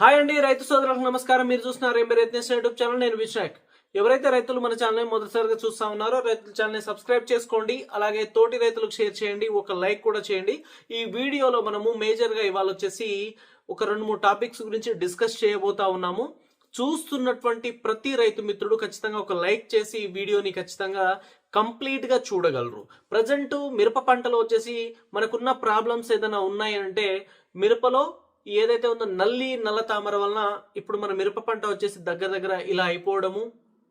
Hi అండి రైతు సోదరులకు నమస్కారం. మీరు చూస్తున్నారు ఎంబీ రైతు యూట్యూబ్ ఛానల్ నేను విశాఖ్ ఎవరైతే రైతులు మన ఛానల్ మొదటిసారిగా చూస్తా ఉన్నారో రైతుల ఛానల్ని సబ్స్క్రైబ్ చేసుకోండి. అలాగే తోటి రైతులకు షేర్ చేయండి ఒక లైక్ కూడా చేయండి. ఈ వీడియోలో మనము మేజర్గా ఇవాళ వచ్చేసి ఒక రెండు మూడు టాపిక్స్ గురించి డిస్కస్ చేయబోతా ఉన్నాము. చూస్తున్నటువంటి ప్రతి రైతు మిత్రుడు ఖచ్చితంగా ఒక లైక్ చేసి ఈ వీడియోని ఖచ్చితంగా కంప్లీట్గా చూడగలరు. ప్రజెంట్ మిరప పంటలో వచ్చేసి మనకున్న ప్రాబ్లమ్స్ ఏదైనా ఉన్నాయంటే మిరపలో ఏదైతే ఉందో నల్లి నల్ల తామర వలన ఇప్పుడు మన మిరప పంట వచ్చేసి దగ్గర దగ్గర ఇలా అయిపోవడము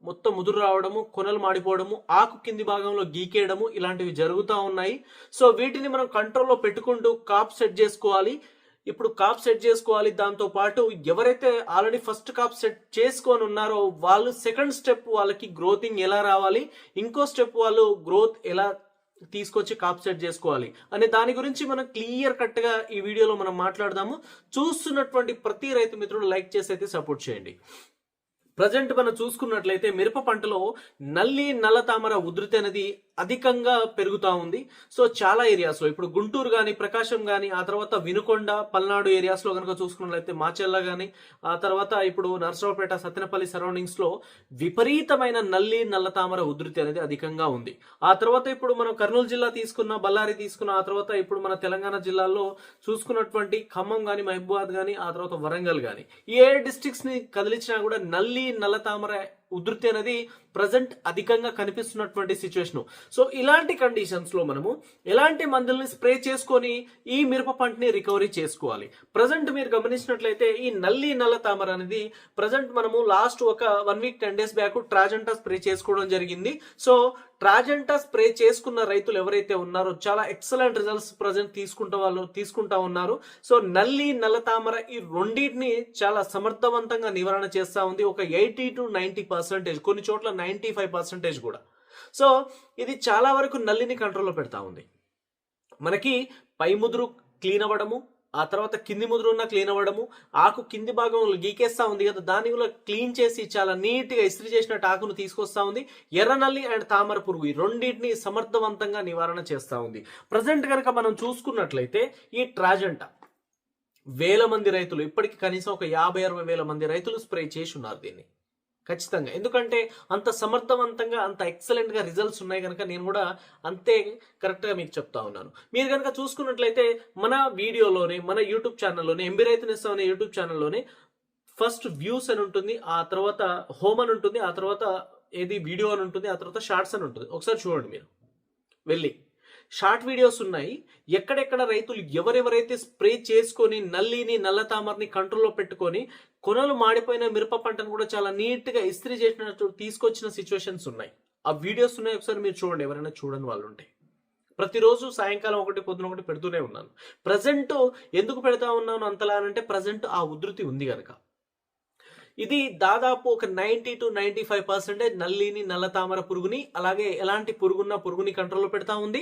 మొత్తం ముదురు రావడము కొనలు మాడిపోవడము ఆకు కింది భాగంలో గీకేయడము ఇలాంటివి జరుగుతూ ఉన్నాయి. సో వీటిని మనం కంట్రోల్లో పెట్టుకుంటూ కాప్ సెట్ చేసుకోవాలి. ఇప్పుడు కాప్ సెట్ చేసుకోవాలి. దాంతో పాటు ఎవరైతే ఆల్రెడీ ఫస్ట్ కాప్ సెట్ చేసుకొని ఉన్నారో వాళ్ళు సెకండ్ స్టెప్ వాళ్ళకి గ్రోతింగ్ ఎలా రావాలి ఇంకో స్టెప్ వాళ్ళు గ్రోత్ ఎలా తీసుకొచ్చి కాప్ సెట్ చేసుకోవాలి. అనే దాని గురించి మనం క్లియర్ కట్గా ఈ వీడియోలో మనం మాట్లాడదాము. చూస్తున్నటువంటి ప్రతి రైతు మిత్రుడు లైక్ చేసి అయితే సపోర్ట్ చేయండి. ప్రజెంట్ మనం చూసుకున్నట్లయితే మిరప పంటలో నల్లి నల్ల తామర ఉధృతి అనేది అధికంగా పెరుగుతూ ఉంది. సో చాలా ఏరియాస్లో ఇప్పుడు గుంటూరు కానీ ప్రకాశం కానీ ఆ తర్వాత వినుకొండ పల్నాడు ఏరియాస్లో కనుక చూసుకున్నట్లయితే మాచెల్ల కానీ ఆ తర్వాత ఇప్పుడు నర్సరావుపేట సత్యనపల్లి సరౌండింగ్స్లో విపరీతమైన నల్లి నల్ల తామర ఉధృతి అనేది అధికంగా ఉంది. ఆ తర్వాత ఇప్పుడు మనం కర్నూలు జిల్లా తీసుకున్న బళ్ళారి తీసుకున్న ఆ తర్వాత ఇప్పుడు మన తెలంగాణ జిల్లాలో చూసుకున్నటువంటి ఖమ్మం కానీ మహబూబాద్ కానీ ఆ తర్వాత వరంగల్ కానీ ఏ డిస్టిక్స్ని కదిలించినా కూడా నల్లి నల్ల తామర ఉధృతి అనేది ప్రజెంట్ అధికంగా కనిపిస్తున్నటువంటి సిచ్యువేషన్. సో ఇలాంటి కండిషన్స్లో మనము ఎలాంటి మందుల్ని స్ప్రే చేసుకొని ఈ మిరప పంటని రికవరీ చేసుకోవాలి. ప్రజెంట్ మీరు గమనించినట్లయితే ఈ నల్లి నల్ల తామర అనేది ప్రజెంట్ మనము లాస్ట్ ఒక one week ten days back Trajenta spray చేసుకోవడం జరిగింది. సో ట్రాజెంటా స్ప్రే చేసుకున్న రైతులు ఎవరైతే ఉన్నారో చాలా ఎక్సలెంట్ రిజల్ట్స్ ప్రజెంట్ తీసుకుంటా వాళ్ళు తీసుకుంటా ఉన్నారు. సో నల్లి నల్ల తామర ఈ రెండింటిని చాలా సమర్థవంతంగా నివారణ చేస్తా ఉంది. ఒక ఎయిటీ టు నైన్టీ పర్సెంటేజ్ కొన్ని చోట్ల నైంటీ ఫైవ్ పర్సెంటేజ్ కూడా. సో ఇది చాలా వరకు నల్లిని కంట్రోల్లో పెడతా ఉంది. మనకి పై ముదురు క్లీన్ అవ్వడము ఆ తర్వాత కింది ముదురు ఉన్న క్లీన్ అవ్వడము ఆకు కింది భాగంలో గీకేస్తా ఉంది కదా దాన్ని కూడా క్లీన్ చేసి చాలా నీట్గా ఇస్త్రీ చేసినట్టు ఆకును తీసుకొస్తా ఉంది. ఎర్ర నల్లి అండ్ తామర పురుగు ఈ రెండింటిని సమర్థవంతంగా నివారణ చేస్తూ ఉంది. ప్రజెంట్ కనుక మనం చూసుకున్నట్లయితే ఈ ట్రాజెంటా వేల మంది రైతులు ఇప్పటికి కనీసం ఒక యాభై అరవై వేల మంది రైతులు స్ప్రే చేసి ఉన్నారు దీన్ని. ఖచ్చితంగా. ఎందుకంటే అంత సమర్థవంతంగా అంత ఎక్సలెంట్గా రిజల్ట్స్ ఉన్నాయి కనుక నేను కూడా అంతే కరెక్ట్గా మీకు చెప్తా ఉన్నాను. మీరు కనుక చూసుకున్నట్లయితే మన వీడియోలోనే మన యూట్యూబ్ ఛానల్లోనే ఎంబీ రైతునిస్తాం అనే యూట్యూబ్ ఛానల్లోనే ఫస్ట్ వ్యూస్ అని ఉంటుంది ఆ తర్వాత హోమ్ అని ఉంటుంది ఆ తర్వాత ఏది వీడియో అని ఉంటుంది ఆ తర్వాత షార్ట్స్ అని ఉంటుంది. ఒకసారి చూడండి మీరు. వెళ్ళి. షార్ట్ వీడియోస్ ఉన్నాయి. ఎక్కడెక్కడ రైతులు ఎవరెవరైతే స్ప్రే చేసుకొని నల్లిని నల్ల తామరని కంట్రోల్లో పెట్టుకొని కొనలు మాడిపోయిన మిరప పంటను కూడా చాలా నీట్గా ఇస్త్రీ చేసినట్టు తీసుకొచ్చిన సిచ్యువేషన్స్ ఉన్నాయి. ఆ వీడియోస్ ఉన్నాయి. ఒకసారి మీరు చూడండి. ఎవరైనా చూడని వాళ్ళు ఉంటే. ప్రతిరోజు సాయంకాలం ఒకటి పొద్దున ఒకటి పెడుతూనే ఉన్నాను. ప్రజెంట్ ఎందుకు పెడతా ఉన్నాను అంతలా అంటే ప్రజెంట్ ఆ ఉధృతి ఉంది కనుక ఇది దాదాపు ఒక ninety two ninety five percentage నల్లిని నల్ల తామర పురుగుని అలాగే ఎలాంటి పురుగున్న పురుగుని కంట్రోల్లో పెడతా ఉంది.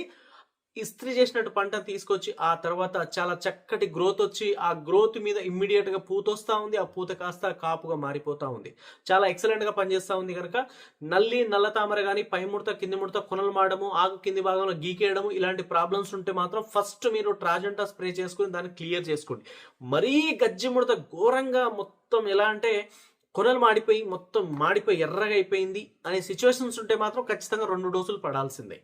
ఇస్త్రీ చేసినట్టు పంటను తీసుకొచ్చి ఆ తర్వాత చాలా చక్కటి గ్రోత్ వచ్చి ఆ గ్రోత్ మీద ఇమ్మీడియట్గా పూత వస్తూ ఉంది. ఆ పూత కాస్త కాపుగా మారిపోతా ఉంది. చాలా ఎక్సలెంట్గా పనిచేస్తా ఉంది కనుక నల్లి నల్ల తామర కానీ పై ముడత కింది ముడత కొనలు మాడము ఆకు కింది భాగంలో గీకేయడము ఇలాంటి ప్రాబ్లమ్స్ ఉంటే మాత్రం ఫస్ట్ మీరు ట్రాజెంటా స్ప్రే చేసుకుని దాన్ని క్లియర్ చేసుకోండి. మరీ గజ్జి ముడత ఘోరంగా మొత్తం ఎలా అంటే కొనలు మాడిపోయి మొత్తం మాడిపోయి ఎర్రగా అయిపోయింది అనే సిచ్యువేషన్స్ ఉంటే మాత్రం ఖచ్చితంగా రెండు డోసులు పడాల్సిందే.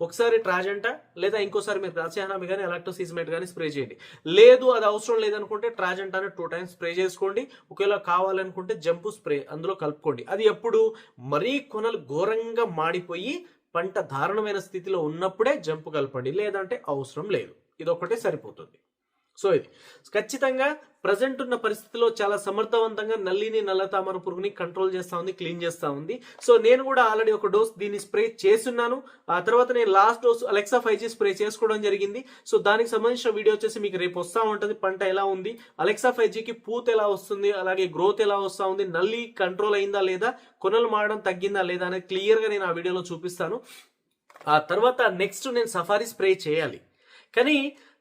ఒకసారి ట్రాజెంటా లేదా ఇంకోసారి మీరు రాసిహానామి కానీ ఎలక్ట్రోసీజ్మేట్ కానీ స్ప్రే చేయండి. లేదు అది అవసరం లేదనుకుంటే ట్రాజెంటాని టూ టైమ్స్ స్ప్రే చేసుకోండి. ఒకవేళ కావాలనుకుంటే జంపు స్ప్రే అందులో కలుపుకోండి. అది ఎప్పుడు? మరీ కొనలు ఘోరంగా మాడిపోయి పంట దారుణమైన స్థితిలో ఉన్నప్పుడే జంపు కలపండి. లేదంటే అవసరం లేదు. ఇదొకటే సరిపోతుంది. సో ఇది. ఖచ్చితంగా ప్రజెంట్ ఉన్న పరిస్థితిలో చాలా సమర్థవంతంగా నల్లిని నల్ల తామర పురుగుని కంట్రోల్ చేస్తూ ఉంది క్లీన్ చేస్తూ ఉంది. సో నేను కూడా ఆల్రెడీ ఒక డోస్ దీన్ని స్ప్రే చేస్తున్నాను. ఆ తర్వాత నేను last dose Alexa five spray చేసుకోవడం జరిగింది. సో దానికి సంబంధించిన వీడియో వచ్చేసి మీకు రేపు వస్తూ ఉంటుంది. పంట ఎలా ఉంది? అలెక్సా ఫైవ్ జీకి పూత ఎలా వస్తుంది? అలాగే గ్రోత్ ఎలా వస్తూ ఉంది? నల్లి కంట్రోల్ అయిందా లేదా? కొనలు మారడం తగ్గిందా లేదా అనేది క్లియర్గా నేను ఆ వీడియోలో చూపిస్తాను. ఆ తర్వాత నెక్స్ట్ నేను సఫారీ స్ప్రే చేయాలి. కానీ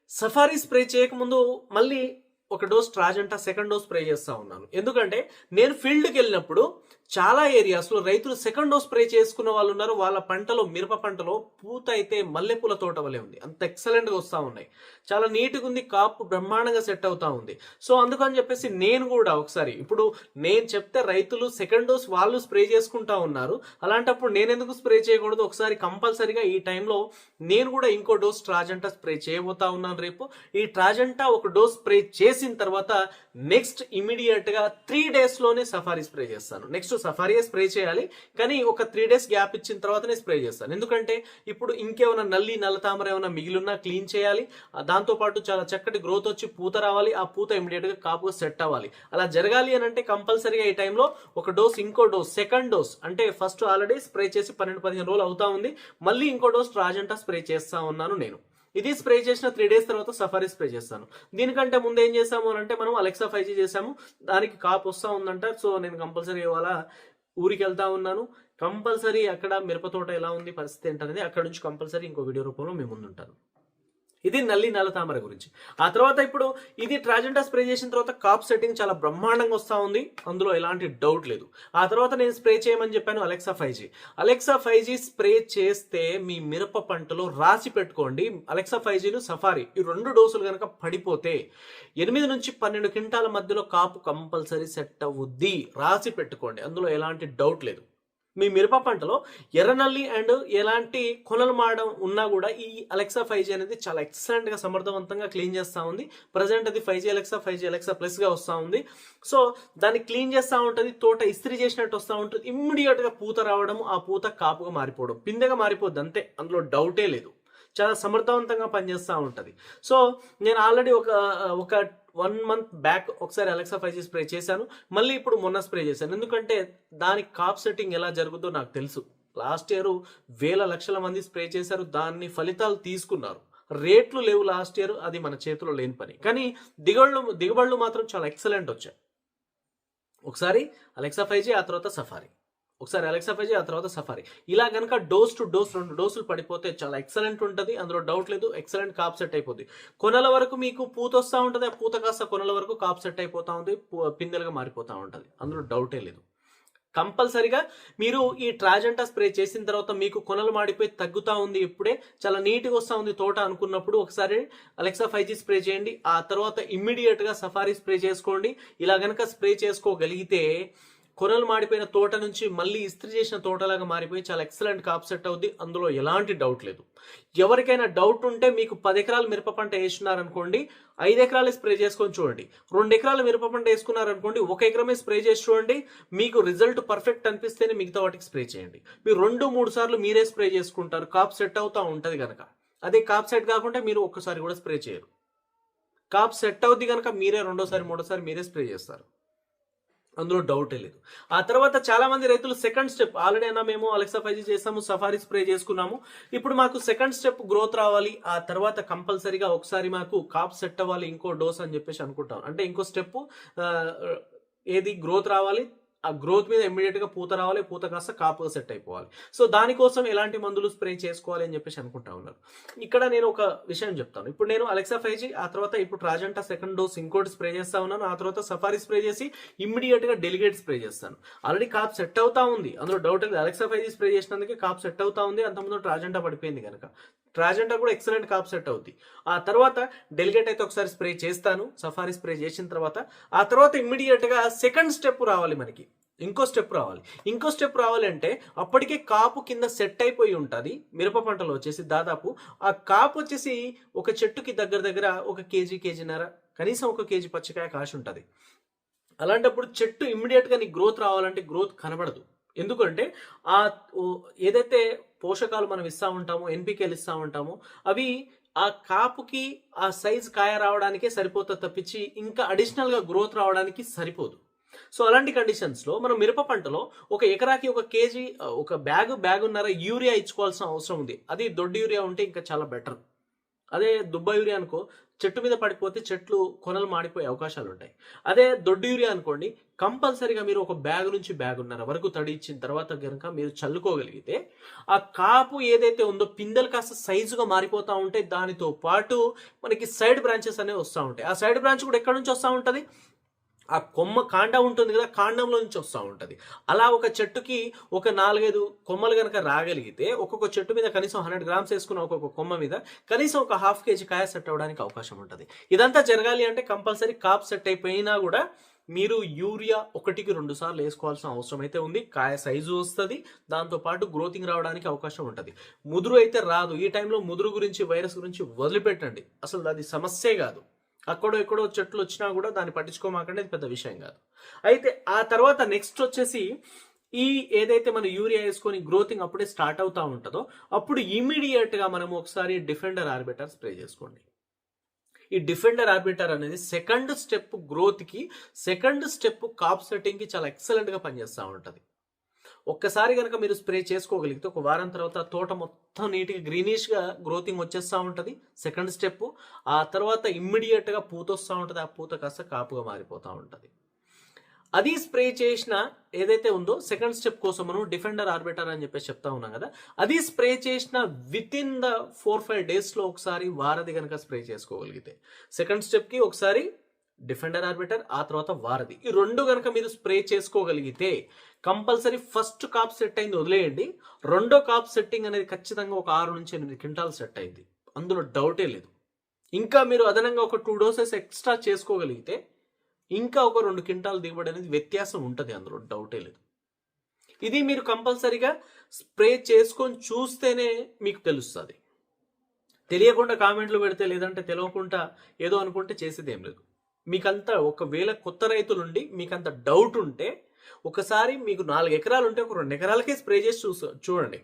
సఫారీ స్ప్రే చేయకముందు మళ్ళీ ఒక dose Trajenta second dose spray చేస్తూ ఉన్నాను. ఎందుకంటే నేను ఫీల్డ్కి వెళ్ళినప్పుడు చాలా ఏరియాస్లో రైతులు సెకండ్ డోస్ స్ప్రే చేసుకున్న వాళ్ళు ఉన్నారు. వాళ్ళ పంటలో మిరప పంటలో పూత అయితే మల్లెపూల తోట వలె ఉంది. అంత ఎక్సలెంట్గా వస్తూ ఉన్నాయి. చాలా నీట్గా ఉంది. కాపు బ్రహ్మాండంగా సెట్ అవుతా ఉంది. సో అందుకని చెప్పేసి నేను కూడా ఒకసారి ఇప్పుడు నేను చెప్తే రైతులు సెకండ్ డోస్ వాళ్ళు స్ప్రే చేసుకుంటా ఉన్నారు. అలాంటప్పుడు నేను ఎందుకు స్ప్రే చేయకూడదు? ఒకసారి కంపల్సరీగా ఈ టైంలో నేను కూడా ఇంకో డోస్ ట్రాజెంటా స్ప్రే చేయబోతా ఉన్నాను రేపు. ఈ ట్రాజెంటా ఒక డోస్ స్ప్రే చేసిన తర్వాత నెక్స్ట్ ఇమీడియట్గా త్రీ డేస్లోనే సఫారీ స్ప్రే చేస్తాను. నెక్స్ట్ సఫారీయే స్ప్రే చేయాలి కానీ ఒక త్రీ డేస్ గ్యాప్ ఇచ్చిన తర్వాతనే స్ప్రే చేస్తాను. ఎందుకంటే ఇప్పుడు ఇంకేమైనా నల్లి నల్ల తామర ఏమైనా మిగిలిన్నా క్లీన్ చేయాలి దాంతోపాటు దాంతో పాటు చాలా చక్కటి గ్రోత్ వచ్చి పూత రావాలి ఆ పూత ఇమీడియట్గా కాపుగా సెట్ అవ్వాలి. అలా జరగాలి అని అంటే కంపల్సరీగా ఈ టైంలో ఒక డోస్ ఇంకో డోస్ సెకండ్ డోస్ అంటే ఫస్ట్ ఆల్రెడీ స్ప్రే చేసి పన్నెండు పదిహేను రోజులు అవుతా ఉంది. మళ్ళీ ఇంకో డోస్ రాజంటా స్ప్రే చేస్తా ఉన్నాను నేను. ఇది స్ప్రే చేసిన త్రీ డేస్ తర్వాత సఫారీ స్ప్రే చేస్తాను. దీనికంటే ముందు ఏం చేసాము అని అంటే మనం అలెక్సా ఫైవ్ జీ చేసాము దానికి కాపు వస్తూ ఉందంట. సో నేను కంపల్సరీ ఇవాళ ఊరికి వెళ్తా ఉన్నాను. కంపల్సరీ అక్కడ మిరపతోట ఎలా ఉంది పరిస్థితి ఏంటనేది అక్కడ నుంచి కంపల్సరీ ఇంకో వీడియో రూపంలో మేము ముందుంటాను. ఇది నల్లి నల్ల తామర గురించి. ఆ తర్వాత ఇప్పుడు ఇది ట్రాజెంటా స్ప్రే చేసిన తర్వాత కాప్ సెట్టింగ్ చాలా బ్రహ్మాండంగా వస్తూ ఉంది. అందులో ఎలాంటి డౌట్ లేదు. ఆ తర్వాత నేను స్ప్రే చేయమని చెప్పాను Alexa five G Alexa five G spray చేస్తే మీ మిరప పంటలో రాసి పెట్టుకోండి. అలెక్సా ఫైవ్ జీను సఫారీ. ఈ రెండు డోసులు కనుక పడిపోతే ఎనిమిది నుంచి పన్నెండు క్వింటాల మధ్యలో కాపు కంపల్సరీ సెట్ అవుద్ది. రాసి పెట్టుకోండి. అందులో ఎలాంటి డౌట్ లేదు. మీ మిరప పంటలో ఎర్రనల్లి అండ్ ఎలాంటి కొనలు మాడడం ఉన్నా కూడా ఈ అలెక్సా ఫైవ్ జీ అనేది చాలా ఎక్సలెంట్గా సమర్థవంతంగా క్లీన్ చేస్తూ ఉంది. ప్రజెంట్ అది five G Alexa five G Alexa ప్లస్గా వస్తూ ఉంది. సో దాన్ని క్లీన్ చేస్తూ ఉంటుంది తోట ఇస్త్రీ చేసినట్టు వస్తూ ఉంటుంది. ఇమ్మీడియట్గా పూత రావడం ఆ పూత కాపుగా మారిపోవడం పిందెగా మారిపోద్ది అంతే. అందులో డౌటే లేదు. చాలా సమర్థవంతంగా పనిచేస్తూ ఉంటుంది. సో నేను ఆల్రెడీ ఒక ఒక వన్ మంత్ బ్యాక్ ఒకసారి అలెక్సా ఫైవ్ జీ స్ప్రే చేశాను. మళ్ళీ ఇప్పుడు మొన్న స్ప్రే చేశాను. ఎందుకంటే దానికి కాప్ సెట్టింగ్ ఎలా జరుగుతుందో నాకు తెలుసు. లాస్ట్ ఇయర్ వేల లక్షల మంది స్ప్రే చేశారు. దాన్ని ఫలితాలు తీసుకున్నారు. రేట్లు లేవు లాస్ట్ ఇయర్. అది మన చేతిలో లేని పని. కానీ దిగుబడులు దిగుబడులు మాత్రం చాలా ఎక్సలెంట్ వచ్చాయి. ఒకసారి అలెక్సా ఫైవ్ జీ ఆ తర్వాత సఫారీ. ఒకసారి అలెక్సా ఫైవ్ జీ ఆ తర్వాత సఫారీ. ఇలా కనుక డోస్ టు డోస్ రెండు డోసులు పడిపోతే చాలా ఎక్సలెంట్ ఉంటుంది. అందులో డౌట్ లేదు. ఎక్సలెంట్ కాప్ సెట్ అయిపోద్ది. కొనల వరకు మీకు పూత వస్తూ ఉంటుంది. ఆ పూత కాస్త కొనల వరకు కాప్ సెట్ అయిపోతూ ఉంది. పిందెలుగా మారిపోతూ ఉంటుంది. అందులో డౌటే లేదు. కంపల్సరిగా మీరు ఈ ట్రాజెంటా స్ప్రే చేసిన తర్వాత మీకు కొనలు మాడిపోయి తగ్గుతూ ఉంది ఇప్పుడే. చాలా నీట్గా వస్తూ ఉంది తోట అనుకున్నప్పుడు ఒకసారి అలెక్సా ఫైవ్ జీ స్ప్రే చేయండి. ఆ తర్వాత ఇమ్మీడియట్గా సఫారీ స్ప్రే చేసుకోండి. ఇలా కనుక స్ప్రే చేసుకోగలిగితే కొరలు మాడిపోయిన తోట నుంచి మళ్ళీ ఇస్త్రీ చేసిన తోటలాగా మారిపోయి చాలా ఎక్సలెంట్ కాప్ సెట్ అవుద్ది. అందులో ఎలాంటి డౌట్ లేదు. ఎవరికైనా డౌట్ ఉంటే మీకు పది ఎకరాలు మిరప పంట వేసుకున్నారనుకోండి ఐదు ఎకరాలు స్ప్రే చేసుకొని చూడండి. రెండు ఎకరాలు మిరప పంట వేసుకున్నారనుకోండి ఒక ఎకరమే స్ప్రే చేసి చూడండి. మీకు రిజల్ట్ పర్ఫెక్ట్ అనిపిస్తేనే మిగతా వాటికి స్ప్రే చేయండి. మీరు రెండు మూడు సార్లు మీరే స్ప్రే చేసుకుంటారు. కాప్ సెట్ అవుతా ఉంటుంది కనుక అదే కాప్ సెట్ కాకుండా మీరు ఒక్కసారి కూడా స్ప్రే చేయరు. కాప్ సెట్ అవుద్ది కనుక మీరే రెండోసారి మూడోసారి మీరే స్ప్రే చేస్తారు. అందులో డౌటే లేదు. ఆ తర్వాత చాలా మంది రైతులు సెకండ్ స్టెప్ ఆల్రెడీ అయినా మేము అలెక్సా ఫైవ్ చేసాము సఫారీ స్ప్రే చేసుకున్నాము. ఇప్పుడు మాకు సెకండ్ స్టెప్ గ్రోత్ రావాలి ఆ తర్వాత కంపల్సరీగా ఒకసారి మాకు కాప్ సెట్ అవ్వాలి ఇంకో డోస్ అని చెప్పేసి అనుకుంటాం. అంటే ఇంకో స్టెప్ ఏది గ్రోత్ రావాలి ఆ గ్రోత్ మీద ఇమ్మీడియట్గా పూత రావాలి పూత కాస్త కాపుగా సెట్ అయిపోవాలి. సో దానికోసం ఎలాంటి మందులు స్ప్రే చేసుకోవాలి అని చెప్పేసి అనుకుంటా ఉన్నారు. ఇక్కడ నేను ఒక విషయం చెప్తాను. ఇప్పుడు నేను అలెక్సా ఫైవ్ జీ ఆ తర్వాత ఇప్పుడు ట్రాజెంటా సెకండ్ డోస్ ఇంకోటి స్ప్రే చేస్తా ఉన్నాను. ఆ తర్వాత సఫారీ స్ప్రే చేసి ఇమ్మీడియట్గా డెలిగేట్ స్ప్రే చేస్తాను. ఆల్రెడీ కాప్ సెట్ అవుతా ఉంది. అందులో డౌట్ లేదు. అలెక్సా ఫైజీ స్ప్రే చేసినందుకే కాప్ సెట్ అవుతా ఉంది. అంతకుముందు ట్రాజెంటా పడిపోయింది కనుక ట్రాజెంటా కూడా ఎక్సలెంట్ కాప్ సెట్ అవుద్ది. ఆ తర్వాత డెలిగేట్ అయితే ఒకసారి స్ప్రే చేస్తాను. సఫారీ స్ప్రే చేసిన తర్వాత ఆ తర్వాత ఇమ్మీడియట్గా సెకండ్ స్టెప్ రావాలి మనకి. ఇంకో స్టెప్ రావాలి. ఇంకో స్టెప్ రావాలంటే అప్పటికే కాపు కింద సెట్ అయిపోయి ఉంటుంది. మిరప పంటలో వచ్చేసి దాదాపు ఆ కాపు వచ్చేసి ఒక చెట్టుకి దగ్గర దగ్గర ఒక కేజీ కేజీన్నర కనీసం ఒక కేజీ పచ్చికాయ కాసి ఉంటుంది. అలాంటప్పుడు చెట్టు ఇమ్మీడియట్గా నీకు గ్రోత్ రావాలంటే గ్రోత్ కనబడదు. ఎందుకంటే ఆ ఏదైతే పోషకాలు మనం ఇస్తా ఉంటాము ఎన్పికేలు ఇస్తూ ఉంటాము. అవి ఆ కాపుకి ఆ సైజ్ కాయ రావడానికే సరిపోతుంది తప్పించి ఇంకా అడిషనల్గా గ్రోత్ రావడానికి సరిపోదు. సో అలాంటి కండిషన్స్లో మనం మిరప పంటలో ఒక ఎకరాకి ఒక కేజీ ఒక బ్యాగ్ బ్యాగున్నర యూరియా ఇచ్చుకోవాల్సిన అవసరం ఉంది. అది దొడ్డు యూరియా ఉంటే ఇంకా చాలా బెటర్. అదే దుబ్బ యూరియా అనుకో చెట్టు మీద పడిపోతే చెట్లు కొనలు మాడిపోయే అవకాశాలు ఉంటాయి అదే దొడ్డు యూరియా అనుకోండి కంపల్సరీగా మీరు ఒక బ్యాగ్ నుంచి బ్యాగున్నర వరకు తడి ఇచ్చిన తర్వాత కనుక మీరు చల్లుకోగలిగితే ఆ కాపు ఏదైతే ఉందో పిందెలు కాస్త సైజుగా మారిపోతూ ఉంటే దానితో పాటు మనకి సైడ్ బ్రాంచెస్ అనేవి వస్తూ ఉంటాయి. ఆ సైడ్ బ్రాంచ్ కూడా ఎక్కడి నుంచి వస్తూ ఉంటుంది? ఆ కొమ్మ కాండం ఉంటుంది కదా కాండంలో నుంచి వస్తూ ఉంటుంది. అలా ఒక చెట్టుకి ఒక నాలుగైదు కొమ్మలు కనుక రాగలిగితే ఒక్కొక్క చెట్టు మీద కనీసం హండ్రెడ్ గ్రామ్స్ వేసుకున్న ఒక్కొక్క కొమ్మ మీద కనీసం ఒక హాఫ్ కేజీ కాయ సెట్ అవ్వడానికి అవకాశం ఉంటుంది. ఇదంతా జరగాలి అంటే కంపల్సరీ కాప్ సెట్ అయిపోయినా కూడా మీరు యూరియా ఒకటికి రెండు సార్లు వేసుకోవాల్సిన అవసరం అయితే ఉంది. కాయ సైజు వస్తుంది దాంతోపాటు గ్రోతింగ్ రావడానికి అవకాశం ఉంటుంది. ముదురు అయితే రాదు. ఈ టైంలో ముదురు గురించి వైరస్ గురించి వదిలిపెట్టండి. అసలు అది సమస్యే కాదు. అక్కడో ఎక్కడో చెట్లు వచ్చినా కూడా దాన్ని పట్టించుకోమాకండి అది పెద్ద విషయం కాదు. అయితే ఆ తర్వాత నెక్స్ట్ వచ్చేసి ఈ ఏదైతే మన యూరియా వేసుకొని గ్రోతింగ్ అప్పుడే స్టార్ట్ అవుతా ఉంటుందో అప్పుడు ఇమీడియట్గా మనం ఒకసారి డిఫెండర్ ఆర్బిటర్ స్ప్రే చేసుకోండి. ఈ డిఫెండర్ ఆర్బిటర్ అనేది సెకండ్ స్టెప్ గ్రోత్కి సెకండ్ స్టెప్ కాప్ సెట్టింగ్కి చాలా ఎక్సలెంట్గా పనిచేస్తూ ఉంటుంది. ఒక్కసారి కనుక మీరు స్ప్రే చేసుకోగలిగితే ఒక వారం తర్వాత తోట మొత్తం నీట్గా గ్రీనిష్గా గ్రోతింగ్ వచ్చేస్తూ ఉంటుంది. సెకండ్ స్టెప్ ఆ తర్వాత ఇమ్మీడియట్గా పూత వస్తూ ఉంటుంది. ఆ పూత కాస్త కాపుగా మారిపోతూ ఉంటుంది. అది స్ప్రే చేసిన ఏదైతే ఉందో సెకండ్ స్టెప్ కోసం మనం డిఫెండర్ ఆర్బిటర్ అని చెప్పేసి చెప్తా ఉన్నాం కదా. అది స్ప్రే చేసిన with in the four five డేస్లో ఒకసారి వారది కనుక స్ప్రే చేసుకోగలిగితే. సెకండ్ స్టెప్కి ఒకసారి డిఫెండర్ ఆర్బిటర్ ఆ తర్వాత వారధి. ఈ రెండు కనుక మీరు స్ప్రే చేసుకోగలిగితే కంపల్సరీ ఫస్ట్ కాప్ సెట్ అయింది వదిలేయండి. రెండో కాప్ సెట్టింగ్ అనేది ఖచ్చితంగా ఒక ఆరు నుంచి ఎనిమిది క్వింటాల్ సెట్ అయింది. అందులో డౌటే లేదు. ఇంకా మీరు అదనంగా ఒక టూ డోసెస్ ఎక్స్ట్రా చేసుకోగలిగితే ఇంకా ఒక రెండు క్వింటాల్ దిగుబడి అనేది వ్యత్యాసం ఉంటుంది అందులో డౌటే లేదు. ఇది మీరు కంపల్సరీగా స్ప్రే చేసుకొని చూస్తేనే మీకు తెలుస్తుంది. తెలియకుండా కామెంట్లు పెడితే లేదంటే తెలియకుండా ఏదో అనుకుంటే చేసేది ఏం లేదు. మీకంత ఒకవేళ కొత్త రైతులుండి మీకంత డౌట్ ఉంటే ఒకసారి మీకు నాలుగు ఎకరాలు ఉంటే ఒక రెండు ఎకరాలకే స్ప్రే చేసి చూస చూడండి.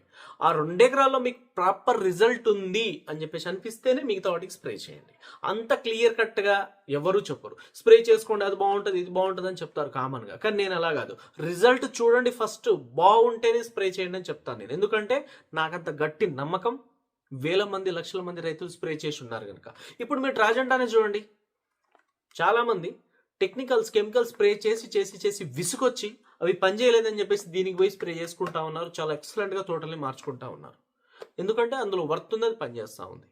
ఆ రెండు ఎకరాల్లో మీకు ప్రాపర్ రిజల్ట్ ఉంది అని చెప్పేసి అనిపిస్తేనే మిగతా వాటికి స్ప్రే చేయండి. అంత క్లియర్ కట్గా ఎవరు చెప్పరు. స్ప్రే చేసుకోండి అది బాగుంటుంది ఇది బాగుంటుంది అని చెప్తారు కామన్గా. కానీ నేను అలా కాదు. రిజల్ట్ చూడండి ఫస్ట్. బాగుంటేనే స్ప్రే చేయండి అని చెప్తాను నేను. ఎందుకంటే నాకంత గట్టి నమ్మకం వేల మంది లక్షల మంది రైతులు స్ప్రే చేసి ఉన్నారు కనుక ఇప్పుడు మీరు ట్రాజెంటానే చూడండి. చాలామంది టెక్నికల్స్ కెమికల్స్ స్ప్రే చేసి చేసి చేసి విసుకొచ్చి అవి పనిచేయలేదని చెప్పేసి దీనికి పోయి స్ప్రే చేసుకుంటా ఉన్నారు. చాలా ఎక్సలెంట్గా తోటల్ని మార్చుకుంటా ఉన్నారు. ఎందుకంటే అందులో వర్త్ ఉంది అది పనిచేస్తూ ఉంది.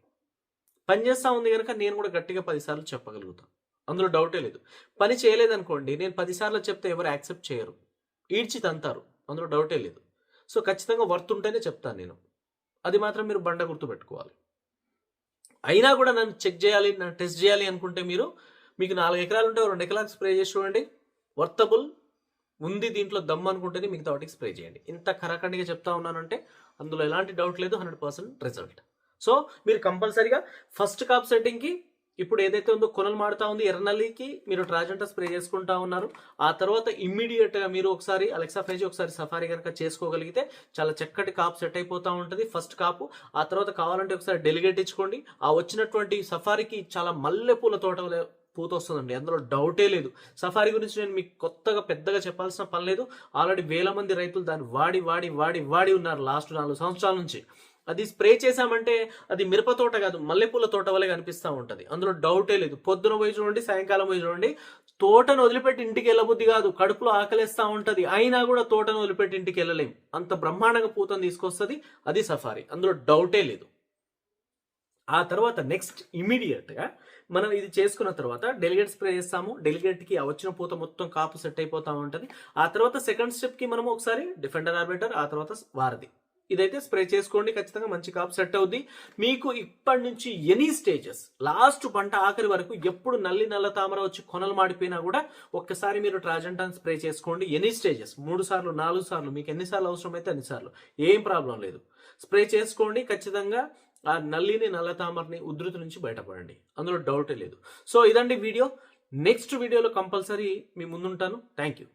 పనిచేస్తూ ఉంది కనుక నేను కూడా గట్టిగా పదిసార్లు చెప్పగలుగుతాను అందులో డౌటే లేదు. పని చేయలేదనుకోండి నేను పదిసార్లు చెప్తే ఎవరు యాక్సెప్ట్ చేయరు. ఈడ్చి తంతారు. అందులో డౌటే లేదు. సో ఖచ్చితంగా వర్త్ ఉంటేనే చెప్తాను నేను. అది మాత్రం మీరు బండ గుర్తు పెట్టుకోవాలి. అయినా కూడా నన్ను చెక్ చేయాలి నన్ను టెస్ట్ చేయాలి అనుకుంటే మీరు మీకు నాలుగు ఎకరాలు ఉంటే రెండు ఎకరాలకు స్ప్రే చేసి చూడండి. వర్తబుల్ ఉంది దీంట్లో దమ్ అనుకుంటేనే మిగతా వాటికి స్ప్రే చేయండి. ఇంత కరాఖండిగా చెప్తా ఉన్నానంటే అందులో ఎలాంటి డౌట్ లేదు హండ్రెడ్ పర్సెంట్ రిజల్ట్. సో మీరు కంపల్సరీగా ఫస్ట్ కాప్ సెట్టింగ్కి ఇప్పుడు ఏదైతే ఉందో కొనలు మాడుతూ ఉంది ఎర్రనల్లికి మీరు ట్రాజెంటా స్ప్రే చేసుకుంటా ఉన్నారు. ఆ తర్వాత ఇమ్మీడియట్గా మీరు ఒకసారి అలెక్సా ఫేజ్ ఒకసారి సఫారీ కనుక చేసుకోగలిగితే చాలా చక్కటి కాప్ సెట్ అయిపోతూ ఉంటుంది ఫస్ట్ కాపు. ఆ తర్వాత కావాలంటే ఒకసారి డెలిగేట్ ఇచ్చుకోండి. ఆ వచ్చినటువంటి సఫారీకి చాలా మల్లెపూల తోట పూత వస్తుందండి అందులో డౌటే లేదు. సఫారీ గురించి నేను మీకు కొత్తగా పెద్దగా చెప్పాల్సిన పని లేదు. ఆల్రెడీ వేల మంది రైతులు దాన్ని వాడి వాడి వాడి వాడి ఉన్నారు లాస్ట్ నాలుగు సంవత్సరాల నుంచి. అది స్ప్రే చేశామంటే అది మిరప తోట కాదు మల్లెపూల తోట వల్లే కనిపిస్తూ ఉంటుంది. అందులో డౌటే లేదు. పొద్దున పోయి చూడండి సాయంకాలం పోయి చూడండి తోటను వదిలిపెట్టి ఇంటికి వెళ్ళబుద్ధి కాదు. కడుపులో ఆకలిస్తూ ఉంటుంది. అయినా కూడా తోటను వదిలిపెట్టి ఇంటికి వెళ్ళలేం. అంత బ్రహ్మాండంగా పూతను తీసుకొస్తుంది అది సఫారీ. అందులో డౌటే లేదు. ఆ తర్వాత నెక్స్ట్ ఇమీడియట్గా మనం ఇది చేసుకున్న తర్వాత డెలిగేట్ స్ప్రే చేస్తాము. డెలిగేట్కి వచ్చిన పూత మొత్తం కాపు సెట్ అయిపోతూ ఉంటుంది. ఆ తర్వాత సెకండ్ స్టెప్కి మనము ఒకసారి డిఫెండర్ ఆర్బిటర్ ఆ తర్వాత వారధి. ఇదైతే స్ప్రే చేసుకోండి ఖచ్చితంగా మంచి కాపు సెట్ అవుద్ది. మీకు ఇప్పటి నుంచి ఎనీ స్టేజెస్ లాస్ట్ పంట ఆఖరి వరకు ఎప్పుడు నల్లి నల్ల తామర వచ్చి కొనలు మాడిపోయినా కూడా ఒక్కసారి మీరు ట్రాజెంటాన్ స్ప్రే చేసుకోండి. ఎనీ స్టేజెస్ మూడు సార్లు నాలుగు సార్లు మీకు ఎన్నిసార్లు అవసరమైతే అన్నిసార్లు. ఏం ప్రాబ్లం లేదు. స్ప్రే చేసుకోండి ఖచ్చితంగా ఆ నల్లిని నల్ల తామరని ఉధృతి నుంచి బయటపడండి. అందులో డౌటే లేదు. సో ఇదండి వీడియో. నెక్స్ట్ వీడియోలో కంపల్సరీ మీ ముందుంటాను. Thank you